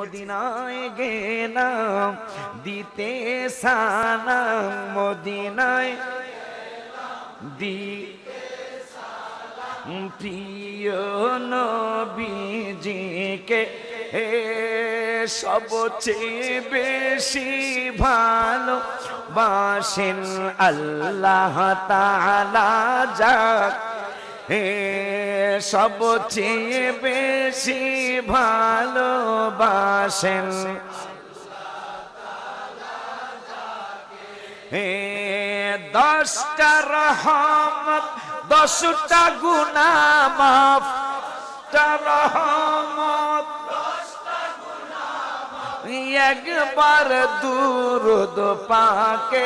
মদিনায় গেলাম, দিতে সালাম মদিনায় দি প্রিয় নবীজিকে এ সবচেয়ে বেশি ভালো বাসেন আল্লাহ তাআলা যাক। হে সবচেয়ে বেশি ভালোবাসেন। হে দশটা রহমত, দশটা গুণা মাফ। রহমত, একবার দুরুদ পাকে।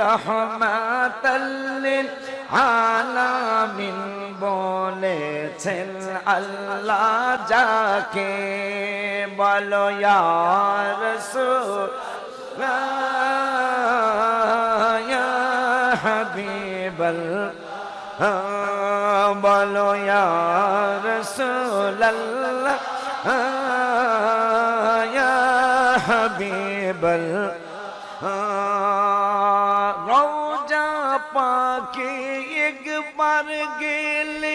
রহমাতাল্লিল আলামিন বলেছেন আল্লাহ যাকে বলো হাবিবাল বলো রাসূলাল্লাহ ইয়া হাবিবাল একবার গেলে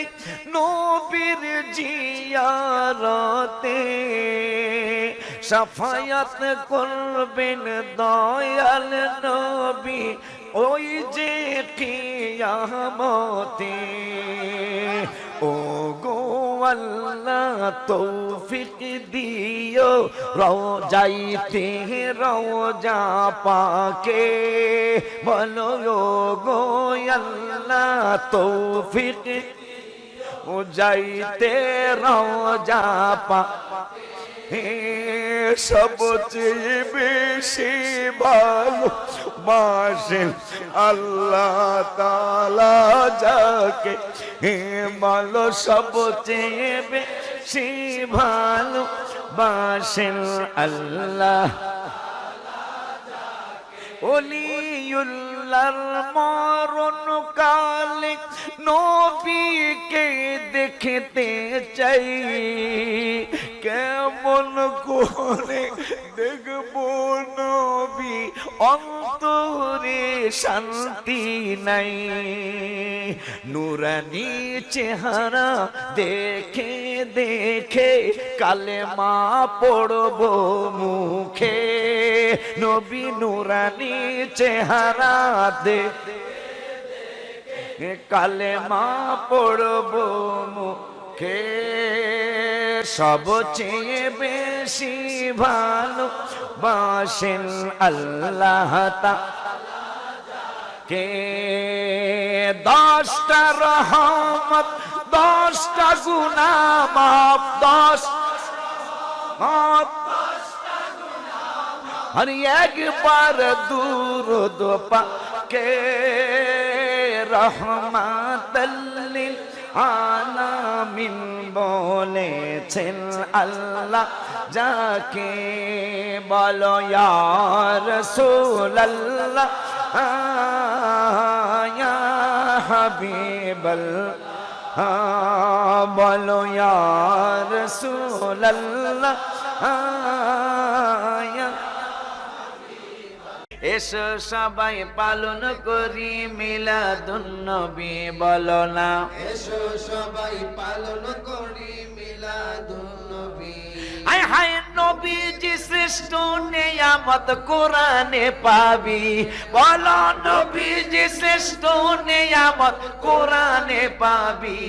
নবীর জিয়ারতে সাফায়াত করবেন দয়াল নবী ওই যে কিয়ামতে। ও গো আল্লাহ তৌফিক দিও রওজাইতে রওজা পাকে। বলো গো আল্লাহ তৌফিক যাইতে রওজা পা হে সবচেয়ে বেশি ভালো বাসেন আল্লাহ তালা যাকে। হে বলো সবচেয়ে বেশি ভালো বাসেন আল্লাহ। অলিউল্লার মরণ কালে নবীকে দেখতে চাই। কেমন করে দেখব নবী? অন্তরে শান্তি নাই। নুরানি চেহারা দেখে দেখে কালে মা পড়ব মুখে। নবী নুরানি চেহারা দে কালে মা পড়ব মুখে সবচেয়ে বেশি ভালো বাসেন আল্লাহ তা। কে দশটা রহমত, দশটা গুণা মাপ দশ মাপ আর একবার দূর পাকে রহমাতাল্লিল আলামিন বলেছেন আল্লাহ যাকে বলো ইয়া রাসূলুল্লাহ ইয়া হাবিবাল বলো ইয়া রাসূলুল্লাহ ইয়া এসো সবাই পালন করি মিলাদুন্নবী বলো না। এসো সবাই পালন করি মিলাদুন্নবী হায় হায় নবীজি শ্রেষ্ঠ নেয়ামত কোরআনে পাবি। বলো নবীজি শ্রেষ্ঠ নেয়ামত কোরআনে পাবি।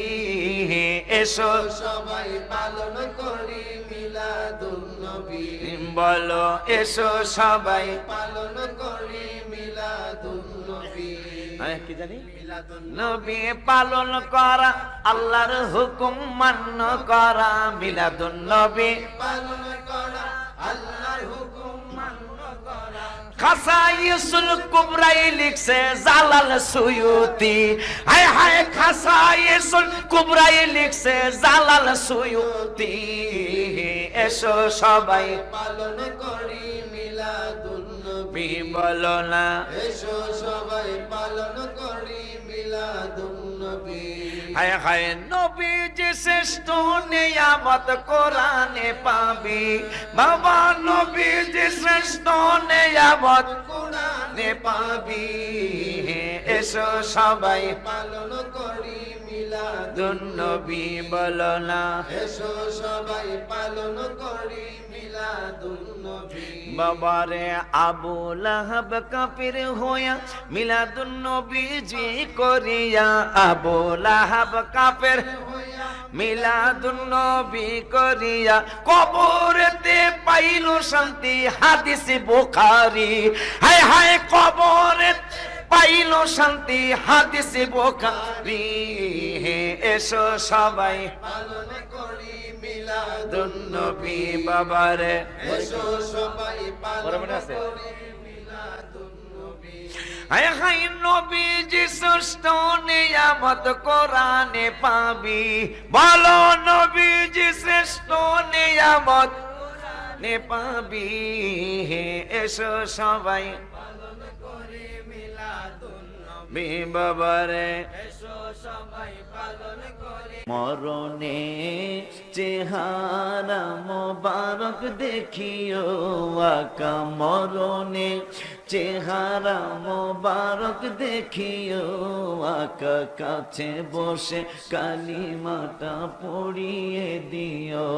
এসো সবাই পালন করি বলো এসো সবাই। পালন করি মিলাদুন্নবী। কি জানি? নবী পালন করা আল্লাহর হুকুম মান্য করা মিলাদুন্নবী পালন করা আল্লাহর হুকুম খাসাইসুল কুবরাই লিখছে জালাল সুয়ুতি। হায় হায় খাসাইসুল কুবরাই লিখছে জালাল সুয়ুতি। এসো সবাই পালন করি মিলাদুন্নবী বি বলো না। এসো সবাই পালন করি মিলাদুন্নবী হায় হায়, নবীজি শ্রেষ্ঠ নিয়ামত কোরআনে পাবি। বাবা, নবীজি শ্রেষ্ঠ নিয়ামত কোরআনে পাবি। এসো সবাই পালন করি মিলাদ নবী, বলো না। এসো সবাই পালন করি মিলাদুন নবী। বাবারে আবু লাহাব কাফির হইয়া মিলাদুন নবীজি করিয়া আবু লাহাব কাফের মিলাদুন নবী করিয়া কবরেতে পাইল শান্তি, হাদিস বুখারী। হায় হায়, কবরে পাইল শান্তি, হাদিস বুখারী। এসো সবাই। পালন করি নবী বাবারে। এসো সবাই পালন? করি মিলাদুন নবী। নবীজি নিয়ামত কোরআনে পাবি। বলো নবীজি শ্রেষ্ঠ নিয়ামত নে পাবি। এসো সবাই বি বাবারে। মরণে চেহারা মোবারক দেখিও আকা, মরণে চেহারা মোবারক দেখিও আকা, কাছে বসে কালিমাটা পড়িয়ে দিও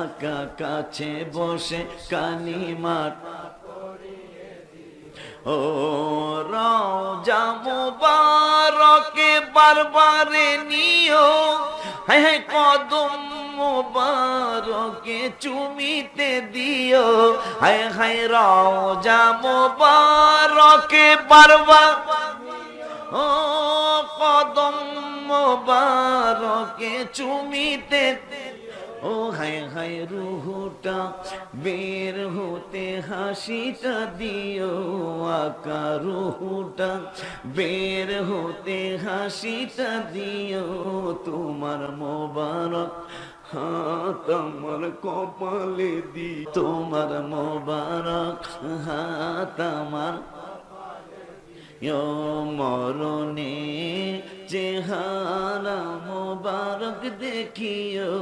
আকা, কাছে বসে কালিমাটা ও রওজা মুবারকে বারবারে নিও হ্যাঁ কদম মোবারকে চুমিতে দিও। হায় হায় রওজা মোবারকে বারবার ও কদম মোবারকে চুমিতে ও হায় হায় রুহুটা, বের হতে হাসিটা দিও আকা রুহুটা, বের হতে হাসিটা দিও তোমার মোবারক, হাত আমার কপালে দি তোমার মোবারক, হাত আমার মরণে চেহারা মোবারক দেখিও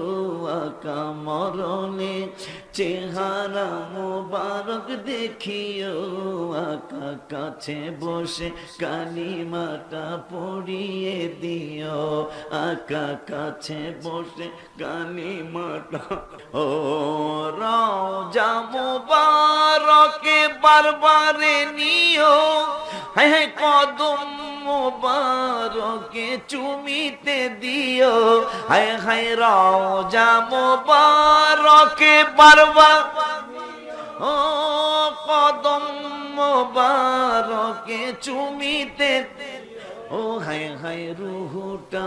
আকা মরণে। চেহারা মোবারক দেখিও আকা কাছে বসে কালিমাটা পড়িয়ে দিও। আকা কাছে বসে কালিমাটা। ও রাজা মোবারকে বারবারে নিও। হ্যাঁ কদম মোবারকে চুমিতে দিও। হায় হায় রাজা মোবারকে বারবার। ও কদম মোবারকে চুমিতে ও হায় হায়, রুহুটা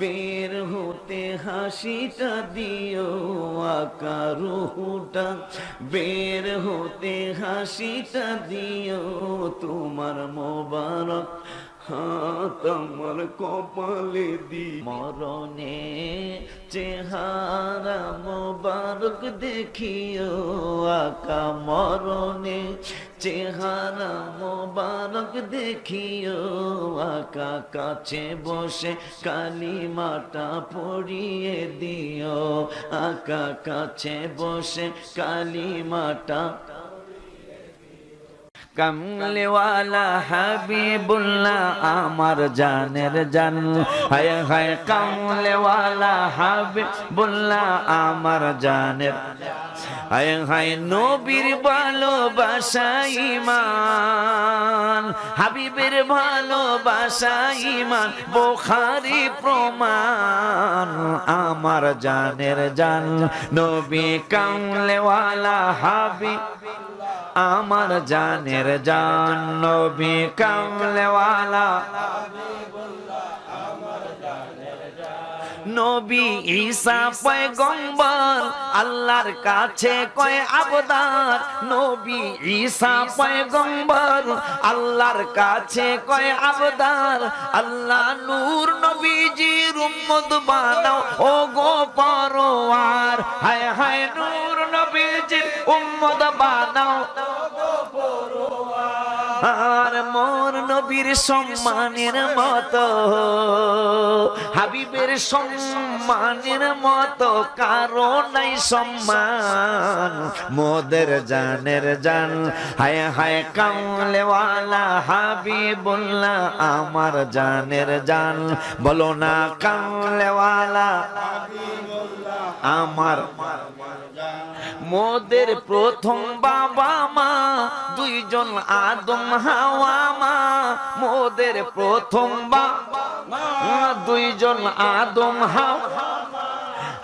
বের হতে হাসিটা দিও। আকা রুহুটা বের হতে হাসিটা দিও। তোমার মোবারক হাত আমার কপালে দি। মরণে চেহারা মোবারক দেখিও, আকা মরণে চেহারা মোবারক দেখিও, আকা কাছে বসে কালিমাটা পড়িয়ে দিও, আকা কাছে বসে কালিমাটা কামলেওয়ালা হাবিবুল্লাহ আমার জানের জান। হায় হায়, কামলেওয়ালা হাবিবুল্লাহ আমার জানের হায় হায়, নবীর ভালোবাসা ইমান হাবিবের ভালোবাসা ইমান বোখারি প্রমাণ আমার জানের জান। নবী কামলেওয়ালা হাবিব আমার জানের জান নবী কামলেওয়ালা। নবী ঈসা পয়গম্বর, আল্লাহর কাছে কয় আবদার। নবী ঈসা পয়গম্বর, আল্লাহর কাছে কয় আবদার। আল্লাহ নূর নবীজির উম্মত বানাও ও গো পরোয়ার। হায় হায় নূর নবীজির উম্মত বানাও। আর মোর নবীর সম্মানের মতো, হাবিবের সম্মানের মতো, কারও নাই সম্মান। মোদের জানের জান, হায় হায় কামলেওয়ালা হাবিবুল্লাহ, আমার জানের জান। বলো না কামলেওয়ালা আমার মোদের প্রথম বাবা মা, দুইজন আদম হাওয়া মা, মোদের প্রথম বাবা দুইজন আদম হাওয়া।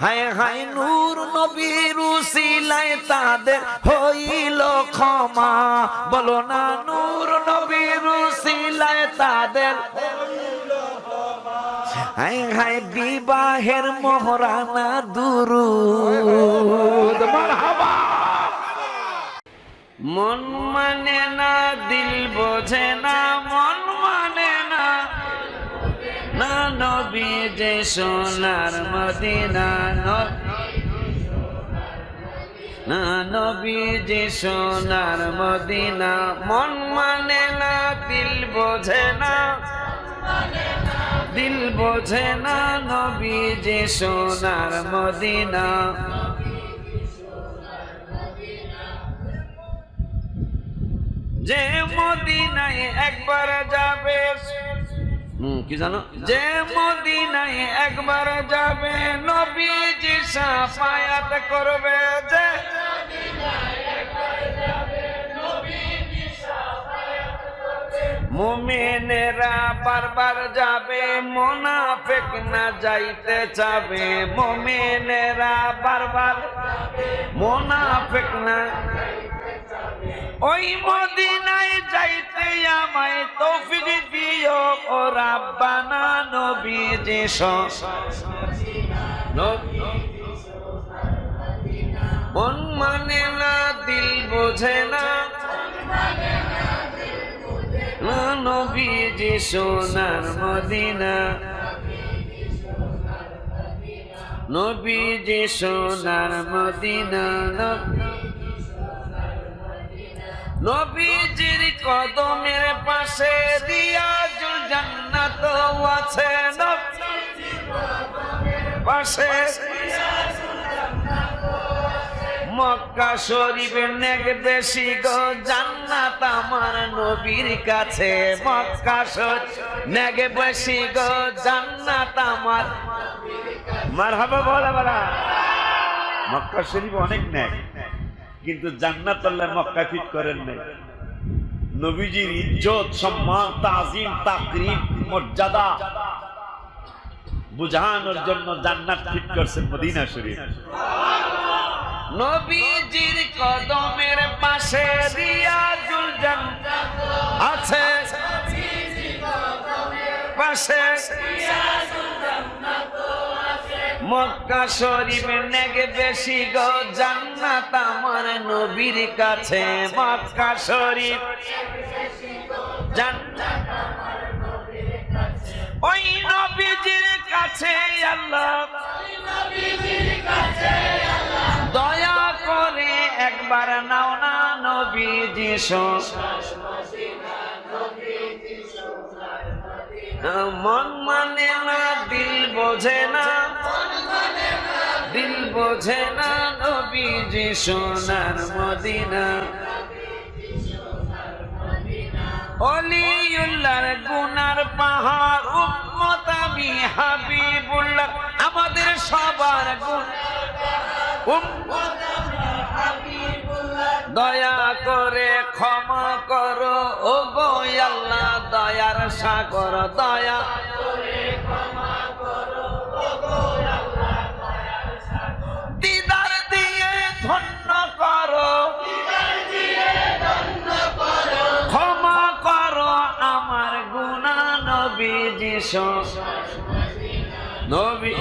হায় হায় নূর নবীর উসিলায় তাদের হইল ক্ষমা। বলো না, নূর নবীর উসিলায় তাদের হায় হায় বিবাহের মোহরানা দুরুদ। মারহাবা মন মানে না, দিল বোঝে না, মন মানে না। না নবী যে সোনার মদিনা, না নবী যে সোনার মদিনা, মন মানে না, দিল বোঝে না। দিল বোঝে না নবী যে সোনার মদিনা। যে মদিনায় একবার যাবে কি জানো? যে মদিনায় একবার যাবে, নবীজি সাফায়াত করবে যে মুমিনেরা বারবার যাবে, মোনাফেক না যাইতে চাবে। মুমিনেরা বারবার মোনাফেক না ওই মদিনায় যাইতে আমায় তৌফিক দিও ও রাব্বানা নবী যে মন মানে না, দিল বোঝে না। না নবী যে সোনার মদিনা। নবী যে সোনার মদিনা। নবী নবীজির কদমের পাশে রিয়াজুল জান্নাত আছে। পাশে মক্কা শরীফের নেক বেশি গো, জান্নাত আমার নবীর কাছে। মক্কা শরীফ নেক বেশি গো, জান্নাত আমার মারহাবা বলা বলা মক্কা শরীফ অনেক নেক। কিন্তু জান্নাত আল্লাহ মক্কা ফিট করেন নাই। নবীজির ইজ্জত সম্মান তাজিম তাকরিম মর্যাদা বুঝানোর জন্য জান্নাত ফিট করছেন মদিনা শরীফ। নবীজির কদমের পাশে রিয়াজুল জান্নাত আছে। পাশে মক্কা শরীফ নেগে বেশি গো, জান্নাত আমার নবীর কাছে। মক্কা শরীফ। ওই নবীজির কাছে দয়া করে একবার নাও না নবীজি মন মানে না, দিল বোঝে না। বোঝে না নবীজি সোনার মদিনা। অলিউল্লাহর গুনার পাহাড়, উম্মত আমি হাবিবুল্লাহ। আমাদের সবার গুণ। দয়া করে ক্ষমা করো। ও গো আল্লাহ, দয়ার সাগর, দয়া গুণা নবী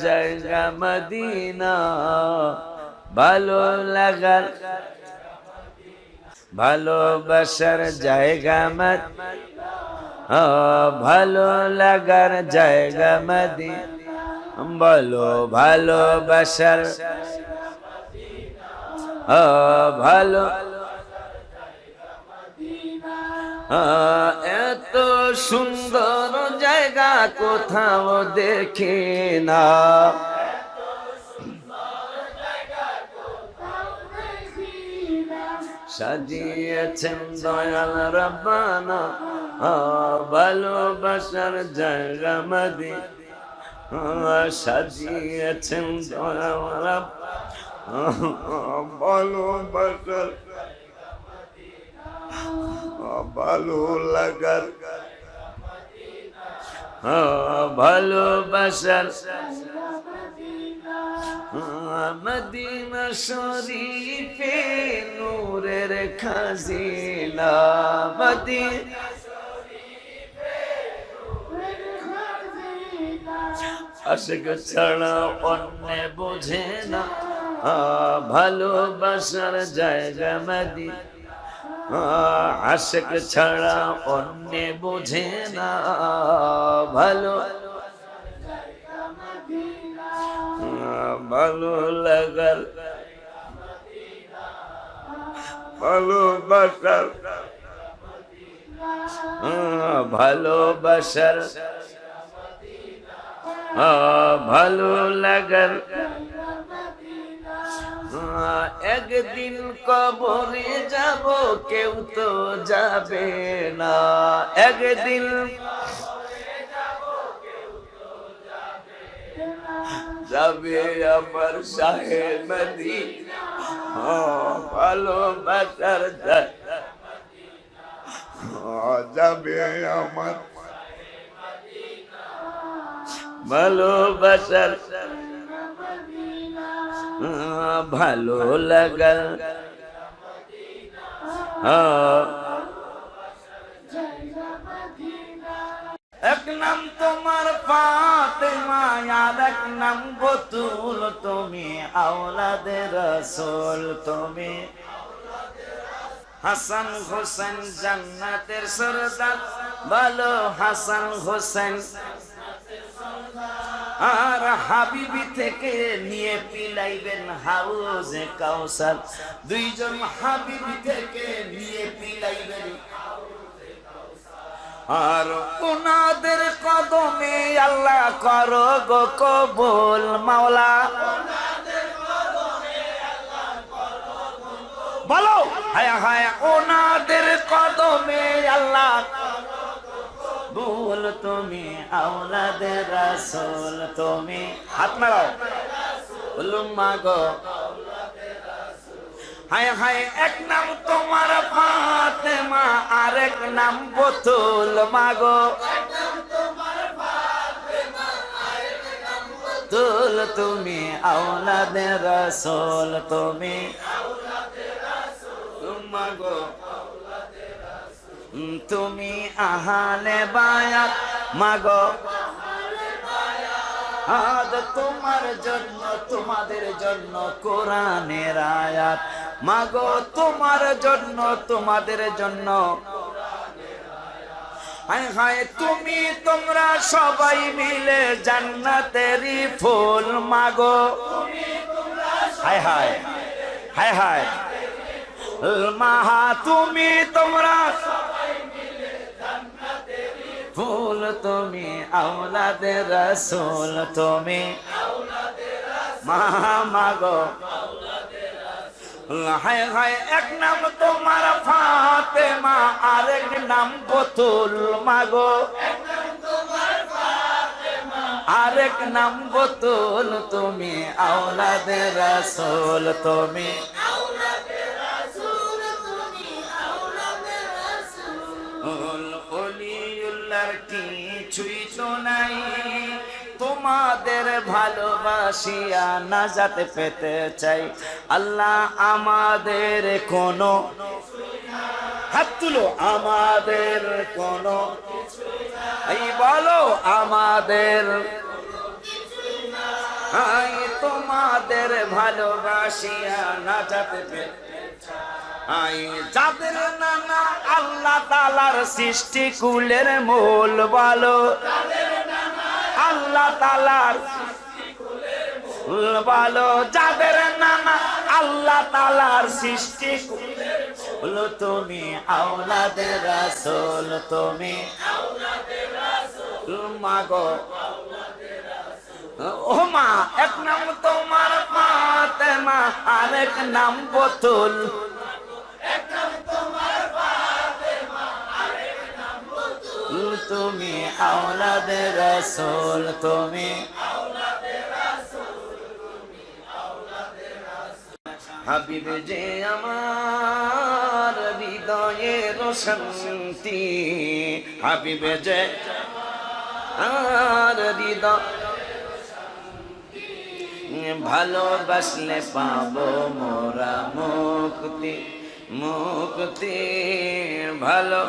জায়গা মদিনা ভালো লাগার ভালোবাসার জায়গা মদ ভালো লাগার জায়গা মদি বলো ভালো ভালোবাসার ভালো এত সুন্দর জায়গা কোথাও দেখি না। সাজিয়েছেন দয়াল রব্বানা ভালোবাসার জায়গা মাদি। সাজিয়েছেন দয়াল ভালোবাসার ভালো লাগার ভালোবাসার মদিনা শরীফে নূরের খাজিনা। মদিনা আশেক ছাড়া অন্য বোঝে না। ভালোবাসার জায়গা মদি আশেক ছাড়া অন্য বোঝে না ভালো ভালো লাগার ভালোবাসার আহ, ভালো লাগার একদিন কবরে যাব কেউ তো যাবে না। একদিন যাবে আমার সাহেব নদী ভালোবাসার জায়গা। আহ, যাবে আমার ভালোবাসার ভালো লাগার আহ, এক নাম তোমার ফাতেমা আর এক নাম বতুল তুমি আওলাদের রসুল তুমি হাসান হোসেন জান্নাতের সরদার। ভালো হাসান হোসেন আর হাবিবি থেকে নিয়ে পিলাইবেন হাউজে কাউসার। দুইজন হাবিবি থেকে নিয়ে পিলাইবেন আর ওনাদের কদমে আল্লাহ কর গো কবুল মাওলা। বলো। হায় হায় ওনাদের কদমে আল্লাহ ভুল তুমি, আওলাদের রাসূল তুমি। হাত নাড়াও। বলুন মাগো হায় হায়, এক নাম তোমার ফাতেমা আর এক নাম বতুল মাগো তুল তুমি, আওলাদের রাসূল তুমি। মাগো তুমি আহালে বায়াত, মাগো। আদ তোমার জন্য, তোমাদের জন্য কোরআনের আয়াত। মাগো, তোমার জন্য, তোমাদের জন্য। হায় হায়, তুমি তোমরা সবাই মিলে জান্নাতেরই ফুল, মাগো। হায় হায় হায় হায়। মাহা তুমি তোমরা ফুল তুমি, আওলাদের রসুল তুমি। মাহা মাগো হায় হায়, এক নাম তোমার ফাতেমা, আরেক নাম বতুল মাগো আরেক নাম বতুল তুমি, আওলাদের রসুল তুমি। অলিউল্লার কিছুই তো নাই। তোমাদের ভালোবাসিয়া নাজাতে পেতে চাই। আল্লাহ আমাদের কোনো হাত তুলো, আমাদের কোনো এই বলো, আমাদের তোমাদের ভালোবাসিয়া নাজাতে পেতে যাদের নানা আল্লাহ তালার সৃষ্টি কুলের মূল বলো। আল্লাহ তালার বলো। যাদের নানা আল্লাহ তালার সৃষ্টি হলো তুমি আওলাদের রাসূল, তুমি মাগো। ও মা, এক নাম তোমার ফাতেমা, আরেক নাম বতুল। তুমি আওলাদের রাসূল, তুমি হাবিব যে আমার হৃদয়ের শান্তি হাবিব যে আর হৃদয় ভালোবাসলে পাবো মোরা মুক্তি মুক্তি, ভালো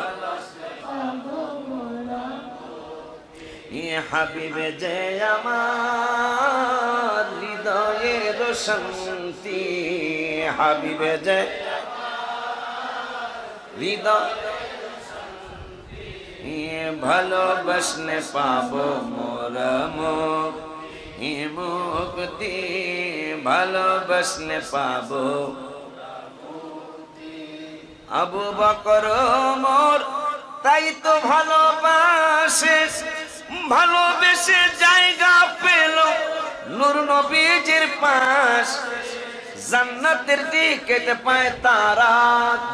হাবিবে, যে আমার হৃদয়ের শান্তি, হাবিবে, যে হৃদয় ভালোবাসলে পাবো মোরা মুখ মুক্তি ভালোবাসলে পাবো আবু বকর মোর, তাই তো ভালোবাসে। ভালোবেসে জায়গা পেল নূর নবীজির পাশ। জান্নাতের টিকেট পায় তারা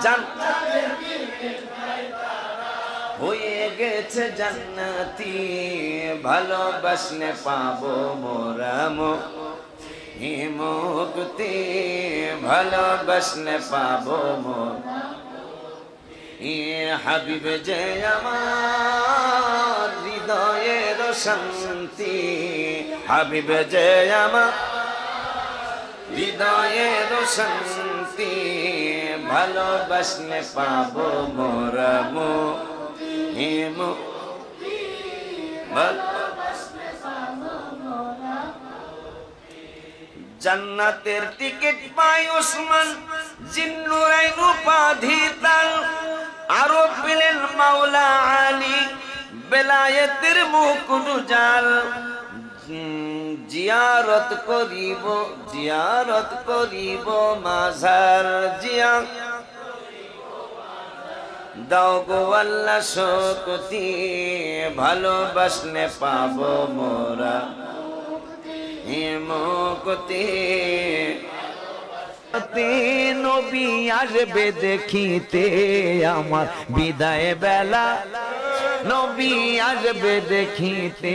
জান্নাতের হয়ে গেছে জান্নাতি ভালোবাসলে পাবো মোরা হে মুক্তি ভালোবাসলে পাবো মোর হাবিবে যে আমার হৃদয়ের শান্তি। হাবিবে যে হৃদয়ের শান্তি। ভালোবাসলে পাবো মোরা মো হেম। জান্নাতের টিকিট পাই ওসমান জিন্নুরাইন উপাধি তার আরও পেলেন মাওলা আলী। বেলায়েতের মুকুট জাল জিয়ারত করিব জিয়ারত করিব মাঝার জিয়া। দাও গো আল্লাহ শক্তি, ভালোবাসলে পাবো মোরা। হে মুক্তি তে নবী আসবে দেখিতে আমার বিদায় বেলা। নবী আসবে দেখিতে।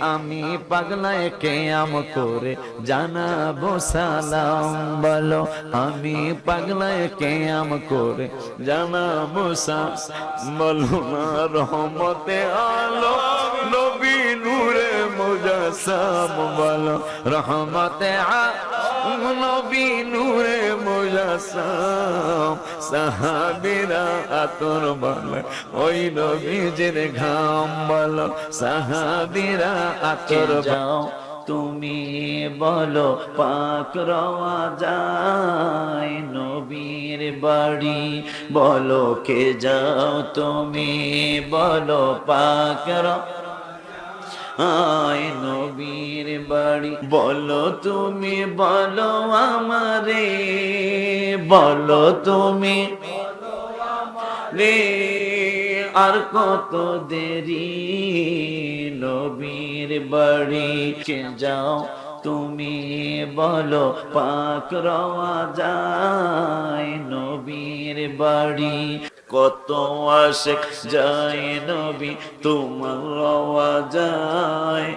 আমি পাগলায় কেয়াম করে জানাব সালাম। বলো, আমি পাগলায় কেয়াম করে জানাব সালাম। বলো না রহমতে আলো, নবী মুজাসাম বলো রহমতে নবী নূরে মুজাসাম সাহাবিরা আতর বলে ওই নবীজির ঘাম বলো সাহাবিরা আতর যাও তুমি বলো পাক রওয়া যায় নবীর বাড়ি। বলো কে যাও তুমি বলো পাক রওয়া আয় নবীর বাড়ি। বলো তুমি, বলো আমারে, বলো তুমি। রে আর কত দেরি নবীর বাড়ি। কে যাও তুমি, বলো, পাক রওয়া যায় নবীর বাড়ি। কত আশেক যায় নবী তোমার যায়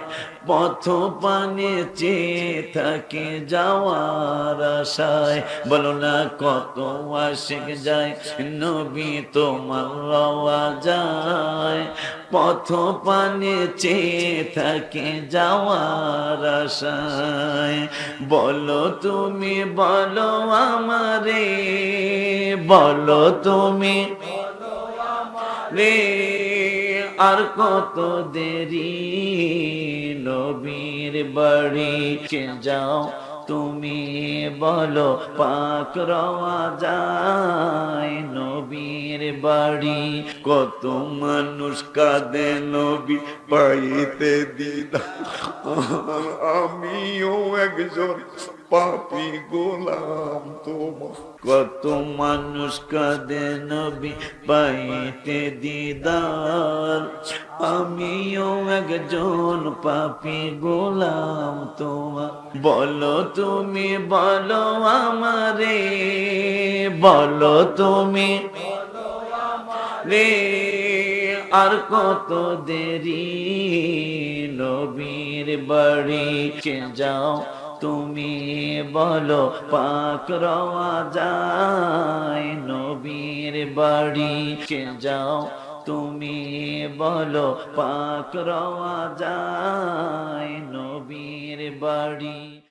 পথ পানে চেয়ে থাকে যাওয়ার আশায়। বলো না কত আশেক যায়, নবী তোমার রওয়া যায়। পথ পানে চেয়ে থাকে যাওয়ার আশায়। বলো তুমি, বলো আমারে, বলো তুমি রে আর কত দেরি নবীর বাড়ি কে যাও তুমি বলো, পাক রওয়া যায় নবীর বাড়ি। কত মানুষ কাঁদে নবী পাইতে দিদা। আমিও একজন পাপি গোলাম তোমার। কত মানুষ কাঁদে নবী পাইতে দিদার। আমিও একজন পাপি গোলাম তোমার। বলো তুমি, বলো আমারে, বলো তুমি। রে, আর কত দেরি নবীর বাড়ি যাও। তুমি বলো, পাক রওয়া যায় নবীর বাড়ি। কে যাও, তুমি বলো, পাক রওয়া যায় নবীর বাড়ি।